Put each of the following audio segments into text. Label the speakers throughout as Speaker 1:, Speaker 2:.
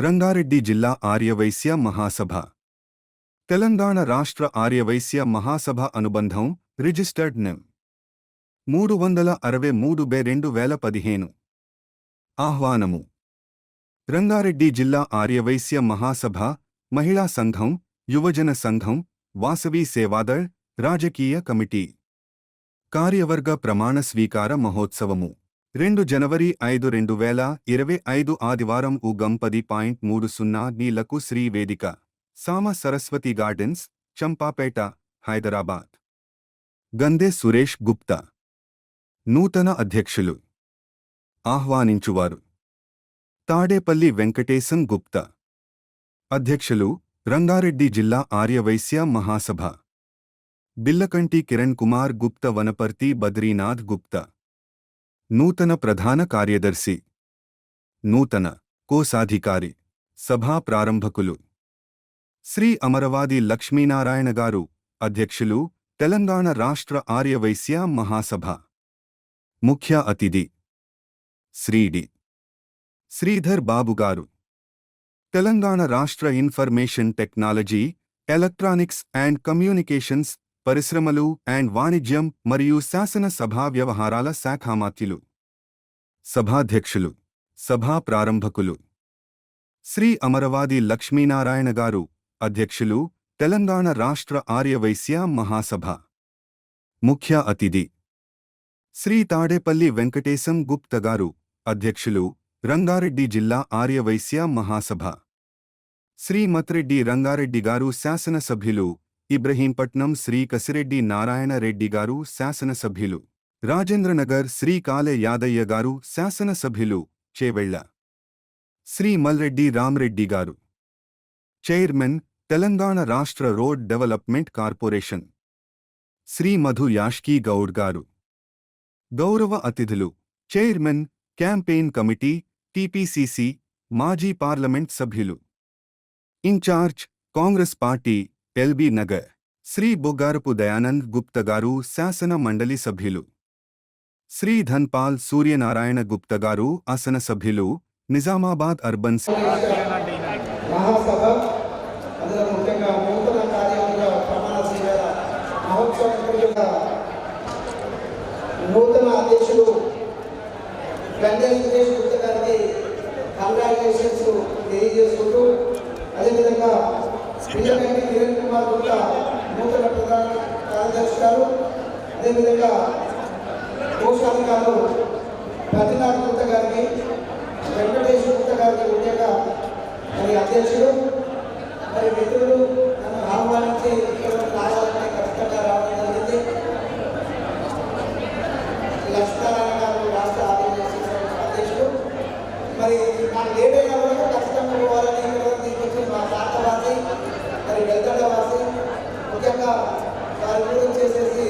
Speaker 1: రంగారెడ్డి జిల్లా ఆర్యవైశ్య మహాసభ. తెలంగాణ రాష్ట్ర ఆర్యవైశ్య మహాసభ అనుబంధం రిజిస్టర్డ్ నెం మూడు వందల అరవై మూడు బే రెండు వేల పదిహేను. ఆహ్వానము. రంగారెడ్డి జిల్లా ఆర్యవైశ్య మహాసభ మహిళా సంఘం యువజన సంఘం వాసవి సేవాదళ్ రాజకీయ కమిటీ. కార్యవర్గ ప్రమాణ స్వీకార మహోత్సవము. రెండు జనవరి ఐదు రెండు వేల ఇరవై ఐదు ఆదివారం ఉగం పది పాయింట్ మూడు సున్నా నీలకు శ్రీ వేదిక. సామ సరస్వతి గార్డెన్స్ చంపాపేట హైదరాబాద్. గందే సురేష్ గుప్తా. నూతన అధ్యక్షులు. ఆహ్వానించువారు. తాడేపల్లి వెంకటేశం గుప్తా. అధ్యక్షులు రంగారెడ్డి జిల్లా ఆర్యవైశ్య మహాసభ. బిల్లకంటి కిరణ్ కుమార్ గుప్త వనపర్తి బద్రీనాథ్ గుప్తా. నూతన ప్రధాన కార్యదర్శి. నూతన కోశాధికారి. సభా ప్రారంభకులు. శ్రీ అమరవాది లక్ష్మీనారాయణ గారు అధ్యక్షులు తెలంగాణ రాష్ట్ర ఆర్యవైశ్య మహాసభ. ముఖ్య అతిథి. శ్రీడి శ్రీధర్ బాబు గారు. తెలంగాణ రాష్ట్ర information technology electronics and communications పరిశ్రమలు అండ్ వాణిజ్యం మరియు శాసన సభా వ్యవహారాల శాఖామాత్యులు. సభాధ్యక్షులు. సభా ప్రారంభకులు. శ్రీ అమరవాది లక్ష్మీనారాయణ గారు అధ్యక్షులు తెలంగాణ రాష్ట్ర ఆర్యవైశ్య మహాసభ. ముఖ్య అతిథి. శ్రీ తాడేపల్లి వెంకటేశం గుప్త గారు అధ్యక్షులు రంగారెడ్డి జిల్లా ఆర్యవైశ్య మహాసభ. శ్రీ మత్రెడ్డి రంగారెడ్డి గారు శాసనసభ్యులు ఇబ్రహీంపట్నం శ్రీ కసిరెడ్డి నారాయణ రెడ్డి గారు శాసనసభ్యులు. రాజేంద్రనగర్ శ్రీ కాలే యాదయ్య గారు శాసనసభ్యులు. చేవెళ్ళ. శ్రీ మల్రెడ్డి రామ్రెడ్డి గారు. చైర్మన్ తెలంగాణ రాష్ట్ర road development corporation. Shri Madhu Yaskhi Goud garu. గౌరవ అతిథులు చైర్మన్ క్యాంపెయిన్ కమిటీ టిపిసిసి మాజీ పార్లమెంట్ సభ్యులు. Incharge Congress party LB Nagar Shri Bogarapu Dayanand Gupta garu శాసన మండలి సభ్యులు శ్రీ ధన్పాల్ సూర్యనారాయణ గుప్త గారు ఆసన సభ్యులు నిజామాబాద్ అర్బన్ సి-
Speaker 2: మహాసభ అందులో ముఖ్యంగా నూతన కార్యవర్గ ప్రమాణ స్వీకార మహోత్సవం యొక్క నూతన అధ్యక్షుడు గంజా సురేష్ గుప్త గారికి కంగ్రాచులేషన్స్ తెలియజేసుకుంటూ అదేవిధంగా పిల్లకంటి కిరణ్ కుమార్ గుప్తా నూతన ప్రధాన కార్యదర్శి గారు అదేవిధంగా కోశాధికారులు ప్రతినాథ్ గుప్త గారికి వెంకటేష్ గుప్త గారికి ఉద్యోగ మరి అధ్యక్షుడు మరి మిత్రులు నన్ను ఆహ్వానించి ఇక్కడ రావాలంటే ఖచ్చితంగా రావడం జరిగింది లక్ష్మీనారాయణ గారు రాష్ట్ర ఆదివాసీ సంఘం అధ్యక్షుడు మరి నాకు లేట్ అయినా కూడా ఖచ్చితంగా పోవాలని ఇక్కడ తీసుకొచ్చి మా ప్రాంతవాసి మరి వెల్గడవాసి ముఖ్యంగా వారి గురించి చేసేసి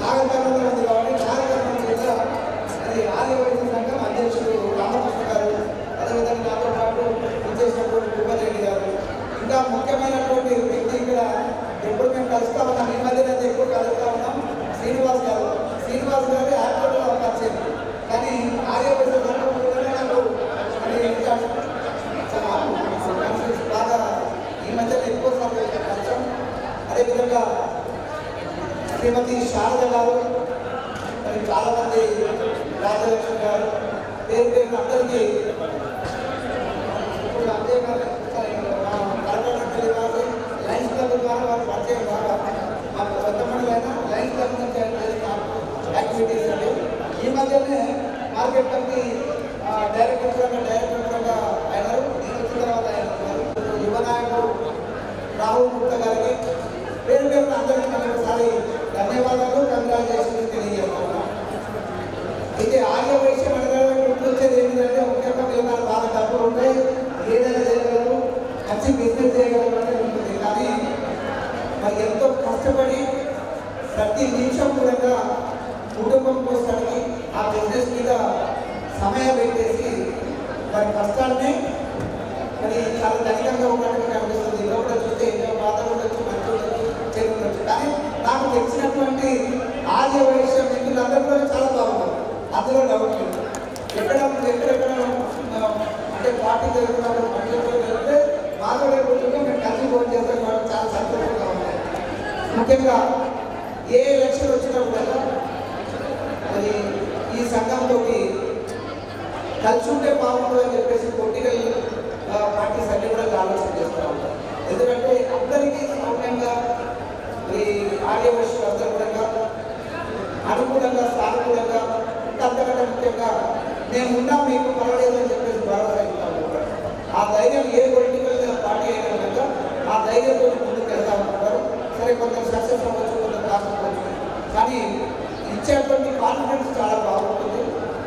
Speaker 2: నాగకర్ణంలో ఉంది కాబట్టి నాగకర్ణం చేత మరి ఆదివాసీ సంఘం అధ్యక్షుడు రామకృష్ణ గారు అదేవిధంగా నాతో పాటు విచ్చేసినటువంటి భూపతిరెడ్డి గారు ఇంకా ముఖ్యమైనటువంటి వ్యక్తి ఇక్కడ ఎప్పుడు మేము కలుస్తా ఉన్నాం ఈ మధ్యన అయితే ఎక్కువ కలుస్తా ఉన్నాం శ్రీనివాస్ గారు శ్రీనివాస్ గారు యాక్టర్లో పరిచయం కానీ ఆర్యవైశ్య సంఘం కూడా నాకు మరి ఇంకా చాలా కన్ఫ్యూజ్ బాగా ఈ మధ్యన ఎక్కువ సమయం పరిచయం అదేవిధంగా శ్రీమతి శారద గారు మరి చాలా మంది రాజలక్ష్మి గారు పేరు పేరు అందరికీ ఇప్పుడు అంతే కాదు కలెక్టర్ వారు లైన్స్ క్లబ్ ద్వారా వారు పరిచయం బాగా మాకు కొంతమంది అయినా లైన్స్ క్లబ్ నుంచి ఆయన చేసిన యాక్టివిటీస్ అండి ఈ మధ్యనే మార్కెట్ కమిటీ డైరెక్టర్ డైరెక్టర్ వారి కష్టాన్ని కానీ చాలా ధనికంగా ఉన్నట్టుగా కనిపిస్తుంది. ఇలా కూడా చూస్తే ఎన్నో బాధ ఉండొచ్చు మంచి ఉండొచ్చు చెడు ఉండొచ్చు. కానీ నాకు తెలిసినటువంటి ఆర్య వైశ్య మిత్రులందరూ కూడా చాలా బాగుంటారు అందులో డౌట్ ఎక్కడ ఎక్కడెక్కడ అంటే పార్టీ జరుగుతున్నారు పంచాయతీ జరిగితే మాధవ రోజుల్లో మేము కలిసి పోటీ చేస్తాం చాలా సంతోషంగా ఉంటాయి ముఖ్యంగా ఈ అంతర్గతంగా అనుకూలంగా సానుకూలంగా ఇంకా అంతకంటే ముఖ్యంగా మేము ఉన్నాం మీకు పర్వాలేదు అని చెప్పేసి భరోసా ఇస్తాం. ఆ ధైర్యం ఏ పొలిటికల్ పార్టీ అయినా కనుక ఆ ధైర్యంతో ముందుకు వెళ్తా ఉంటారు. సరే కొంత సక్సెస్ అవ్వచ్చు కొందరు కాకపోవచ్చు కానీ ఇచ్చేటువంటి కాన్ఫిడెన్స్ చాలా బాగుంటుంది.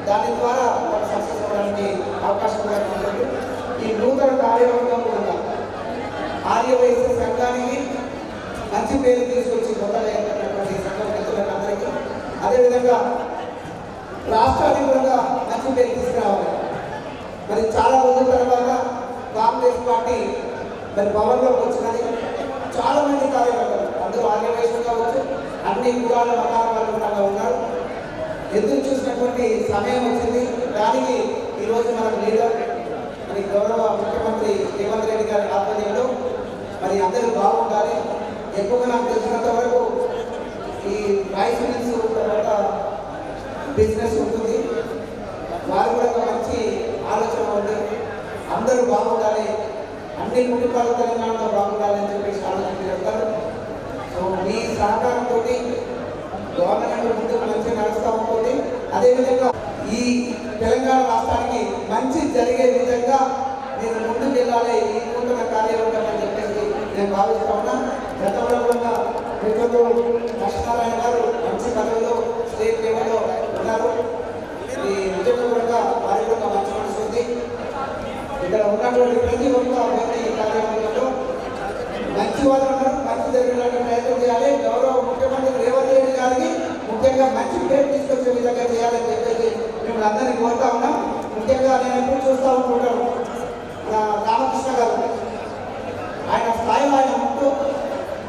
Speaker 2: దాని ద్వారా వాళ్ళు సక్సెస్ అవ్వడానికి అవకాశం కూడా ఉంటుంది. ఈ నూతన కార్యవర్గం కూడా ఆర్యవైశ్య సంఘానికి మంచి పేరు తీసుకొచ్చి కొత్తగా ఏర్పడినటువంటి అందరికీ అదేవిధంగా రాష్ట్రానికి కూడా మంచి పేరు తీసుకురావాలి. మరి చాలా రోజుల తర్వాత కాంగ్రెస్ పార్టీ మరి పవర్లోకి వచ్చినది చాలా మంది కార్యకర్తలు అందరూ ఆర్గనైజేషన్ కావచ్చు అన్ని కులాల మతాల వాళ్ళు కూడా ఉన్నారు. ఎదురు చూసినటువంటి సమయం వచ్చింది. దానికి ఈరోజు మనకు లీడర్ మరి గౌరవ ముఖ్యమంత్రి రేవంత్ రెడ్డి గారి ఆధ్వర్యంలో మరి అందరూ బాగుండాలి. ఎక్కువగా నాకు తెలిసినంత వరకు ఈ రైస్ మిల్స్ తర్వాత బిజినెస్ ఉంటుంది. వారు కూడా ఒక మంచి ఆలోచన ఉంది. అందరూ బాగుండాలి. అన్ని కుటుంబాలు తెలంగాణలో బాగుండాలి అని చెప్పేసి ఆలోచన చెప్తారు సో మీ సహకారంతో గవర్నమెంట్ ముందుకు మంచిగా నడుస్తూ ఉంటుంది. అదేవిధంగా ఈ తెలంగాణ రాష్ట్రానికి మంచి జరిగే విధంగా నేను ముందుకు వెళ్ళాలి. ఈ నూతన కార్యవర్గం అని చెప్పి నేను భావిస్తామన్నా గతంలో కూడా పెద్దలు లక్ష్మీనారాయణ గారు మంచి పదవిలో స్టేట్ లెవెల్లో ఉన్నారు. ఈ విజయనగరంగా వారి యొక్క మంచి మనసు ఉంది. ఇక్కడ ఉన్నటువంటి ప్రతి ఒక్క వ్యక్తి ఈ కార్యక్రమంలో మంచి వాళ్ళు ఉన్నారు మంచి జరిగినటువంటి ప్రయత్నం చేయాలి. గౌరవ ముఖ్యమంత్రి రేవంత్ రెడ్డి గారికి ముఖ్యంగా మంచి పేరు తీసుకొచ్చే విధంగా చేయాలని చెప్పేసి మిమ్మల్ని అందరినీ కోరుతా ఉన్నాం. ముఖ్యంగా నేను ఎప్పుడు చూస్తూ ఉంటుంటాను రామకృష్ణ గారు. ఆయన స్థాయిలో ఆయన ఉంటూ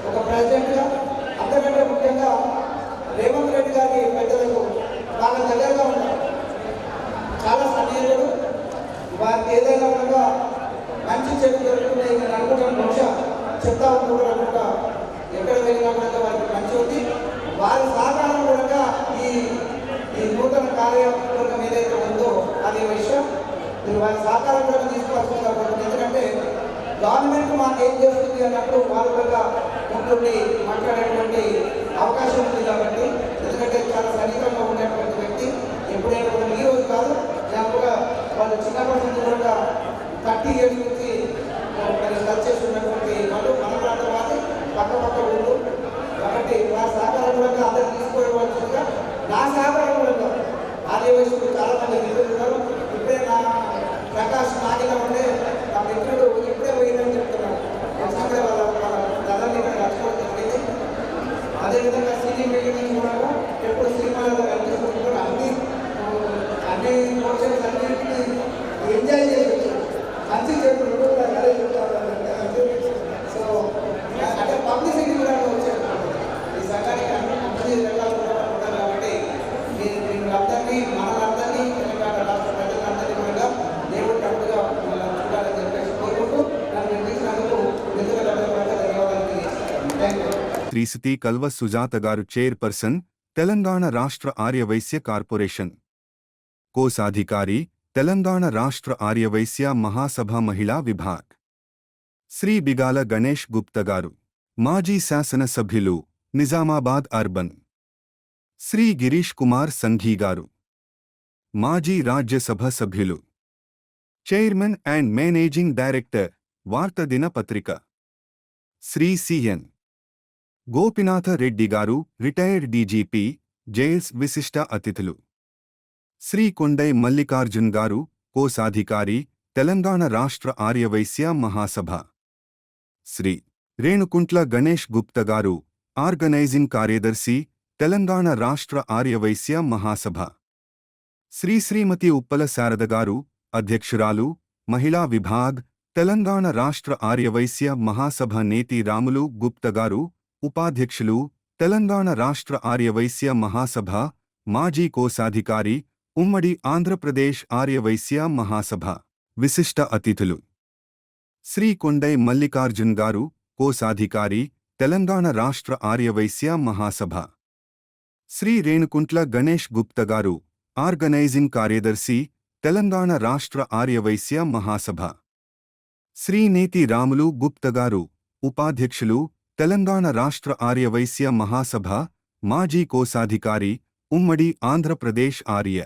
Speaker 2: ఒక ప్రెసిడెంట్గా అంతకంటే ముఖ్యంగా రేవంత్ రెడ్డి గారికి పెద్దలకు చాలా దగ్గరగా ఉంటారు చాలా సన్నిహితుడు వారికి ఏదైనా ఉండగా మంచి చెడు జరుగుతుంది నేను అనుకుంటాను బహుశా చెప్తా ఉంటారు అనుకుంటా ఎక్కడ వెళ్ళినా కూడా వారికి మంచి ఉంది. వారి సహకారం కూడా ఈ ఈ నూతన కార్యవర్గం ఏదైతే ఉందో అదే విషయం. మీరు వారి సహకారం కూడా తీసుకోవాల్సింది గవర్నమెంట్ మాకు ఏం చేస్తుంది అన్నప్పుడు వారు కూడా ఉంటుండి మాట్లాడేటువంటి అవకాశం ఉంది కాబట్టి ఎందుకంటే చాలా సన్నిహితంగా ఉండేటువంటి వ్యక్తి ఎప్పుడైనా ఈ రోజు కాదు లేకపోతే వాళ్ళు చిన్నప్పటి నుంచి కూడా థర్టీ ఇయర్స్ నుంచి మరి టచ్ చేసి ఉన్నటువంటి వాళ్ళు మన ప్రాంతం వాళ్ళు పక్క పక్క ఊళ్ళు కాబట్టి నా సహకారం కూడా అందరూ తీసుకోవాల్సిందిగా నా సహకారం కూడా ఆదివాసులు చాలా మంది మిత్రులు ఉన్నారు ఇప్పుడే నా ప్రకాష్ నాగిలా ఉండే నా మిత్రుడు ఇప్పుడే పోయిందని చెప్తున్నాను వచ్చినప్పుడే వాళ్ళ వాళ్ళ ధరని ఇక్కడ నడుచుకోవడం జరిగింది అదేవిధంగా సీజీ మీటింగ్ కూడా ఎప్పుడు సినిమాలలో కనిపిస్తుంటారు అన్ని అన్ని పోర్షన్స్ అన్నింటినీ ఎంజాయ్ చేయవచ్చు మంచి చెడు కూడా కలిసి చెప్తారు సో అంటే పబ్లిసిటీ కూడా వచ్చారు ఈ సంఘానికి అన్ని అన్ని రకాలు కూడా ఉంటారు కాబట్టి మీరు మిమ్మల్ని మనలందరినీ తెలంగాణ రాష్ట్ర ప్రజలందరినీ కూడా దేవుడు కట్టుగా చూడాలని చెప్పేసి కోరుకుంటూ నన్ను నిర్మించినందుకు మిత్రులందరూ కూడా ధన్యవాదాలు తెలియజేస్తాను thank you
Speaker 1: Trishati Kalva Sujatha garu chairperson Telangana రాష్ట్ర ఆర్యవైశ్య కార్పొరేషన్ కోశాధికారి తెలంగాణ రాష్ట్ర ఆర్యవైశ్య మహాసభ మహిళా విభాగ్ శ్రీ బిగాల గణేష్ గుప్త గారు మాజీ శాసనసభ్యులు నిజామాబాద్ అర్బన్ శ్రీ గిరీష్ కుమార్ సంఘీ గారు మాజీ రాజ్యసభ సభ్యులు చైర్మన్ అండ్ మేనేజింగ్ డైరెక్టర్ వార్త దినపత్రిక శ్రీ సిఎన్ గోపినాథ రెడ్డి గారు రిటైర్డ్ డీజీపీ జైల్స్ విశిష్ట అతిథులు. శ్రీ కొండై మల్లికార్జున్ గారు కోశాధికారి తెలంగాణ రాష్ట్ర ఆర్యవైశ్య మహాసభ. శ్రీ రేణుకుంట్ల గణేష్ గుప్త గారు ఆర్గనైజింగ్ కార్యదర్శి తెలంగాణ రాష్ట్ర ఆర్యవైశ్య మహాసభ. శ్రీ శ్రీమతి ఉప్పల శారద గారు అధ్యక్షురాలు మహిళా విభాగ్ తెలంగాణ రాష్ట్ర ఆర్యవైశ్య మహాసభ నేతి రాములు గుప్త గారు ఉపాధ్యక్షులు తెలంగాణ రాష్ట్ర ఆర్యవైశ్య మహాసభ మాజీ కోశాధికారి ఉమ్మడి ఆంధ్రప్రదేశ్ ఆర్యవైశ్య మహాసభ. విశిష్ట అతిథులు. శ్రీ కొండై మల్లికార్జున్ గారు కోశాధికారి తెలంగాణ రాష్ట్ర ఆర్యవైశ్య మహాసభ. శ్రీ రేణుకుంట్ల గణేష్ గుప్త గారు ఆర్గనైజింగ్ కార్యదర్శి తెలంగాణ రాష్ట్ర ఆర్యవైశ్య మహాసభ. శ్రీ నేతి రాములు గుప్త గారు ఉపాధ్యక్షులు తెలంగాణ రాష్ట్ర ఆర్యవైశ్య మహాసభ మాజీ కోశాధికారి ఉమ్మడి ఆంధ్రప్రదేశ్ ఆర్య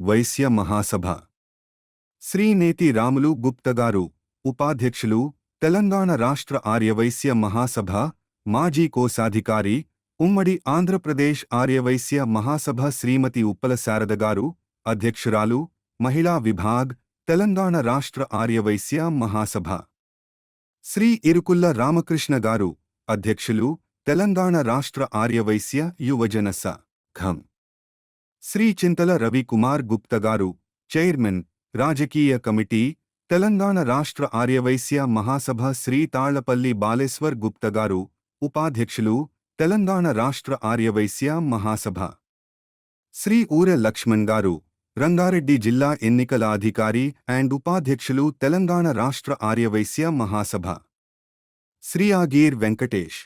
Speaker 1: వైశ్య మహాసభ. శ్రీనేతి రాములు గుప్తగారు ఉపాధ్యక్షులు తెలంగాణ రాష్ట్ర ఆర్యవైశ్య మహాసభ మాజీ కోశాధికారి ఉమ్మడి ఆంధ్రప్రదేశ్ ఆర్యవైశ్య మహాసభ శ్రీమతి ఉప్పల శారదగారు అధ్యక్షురాలు మహిళా విభాగ్ తెలంగాణ రాష్ట్ర ఆర్యవైశ్య మహాసభ. శ్రీ ఇరుకుల్ల రామకృష్ణ గారు అధ్యక్షులు తెలంగాణ రాష్ట్ర ఆర్యవైశ్య యువజన సంఘం శ్రీ చింతల రవికుమార్ గుప్తగారు చైర్మన్ రాజకీయ కమిటీ తెలంగాణ రాష్ట్ర ఆర్యవైశ్య మహాసభ శ్రీ తాళ్ళపల్లి బాలేశ్వర్ గుప్తగారు ఉపాధ్యక్షులు తెలంగాణ రాష్ట్ర ఆర్యవైశ్య మహాసభ. శ్రీ ఊరె లక్ష్మణ్ గారు రంగారెడ్డి జిల్లా ఎన్నికల అధికారి అండ్ ఉపాధ్యక్షులు తెలంగాణ రాష్ట్ర ఆర్యవైశ్య మహాసభ. శ్రీ ఆగీర్ వెంకటేష్